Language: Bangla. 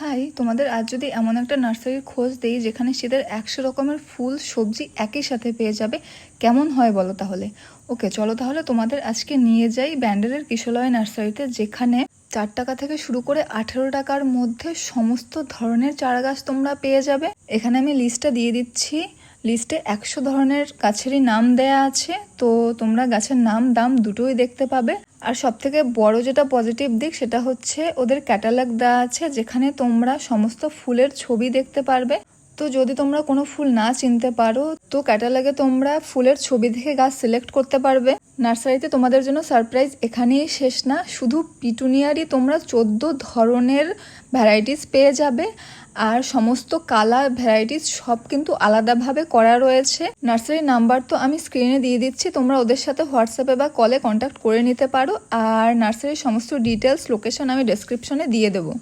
হাই তোমাদের আজ যদি এমন একটা নার্সারির খোঁজ দেই যেখানে শীতের একশো রকমের ফুল, সবজি একই সাথে পেয়ে যাবে, কেমন হয় বলো তাহলে? ওকে, চলো তাহলে তোমাদের আজকে নিয়ে যাই ব্যান্ডেলের কিশলয় নার্সারিতে, যেখানে চার টাকা থেকে শুরু করে আঠেরো টাকার মধ্যে সমস্ত ধরনের চারাগাছ তোমরা পেয়ে যাবে। এখানে আমি লিস্টটা দিয়ে দিচ্ছি। লিস্টে একশো ধরনের গাছেরই নাম দেয়া আছে, তো তোমরা গাছের নাম, দাম দুটোই দেখতে পাবে। আর সব থেকে বড় যেটা পজিটিভ দিক সেটা হচ্ছে ওদের ক্যাটালগ দেওয়া আছে, যেখানে তোমরা সমস্ত ফুলের ছবি দেখতে পারবে। তো যদি তোমরা কোনো ফুল না চিনতে পারো, তো ক্যাটালগে তোমরা ফুলের ছবি দেখে গাছ সিলেক্ট করতে পারবে। নার্সারিতে তোমাদের জন্য সারপ্রাইজ এখানেই শেষ না, শুধু পিটুনিয়ারই তোমরা চোদ্দ ধরনের ভ্যারাইটিস পেয়ে যাবে। আর সমস্ত কালার ভ্যারাইটিস সব কিন্তু আলাদাভাবে করা রয়েছে। নার্সারি নাম্বার তো আমি স্ক্রিনে দিয়ে দিচ্ছি, তোমরা ওদের সাথে হোয়াটসঅ্যাপে বা কলে কন্ট্যাক্ট করে নিতে পারো। আর নার্সারির সমস্ত ডিটেলস লোকেশন আমি ডেসক্রিপশনে দিয়ে দেবো।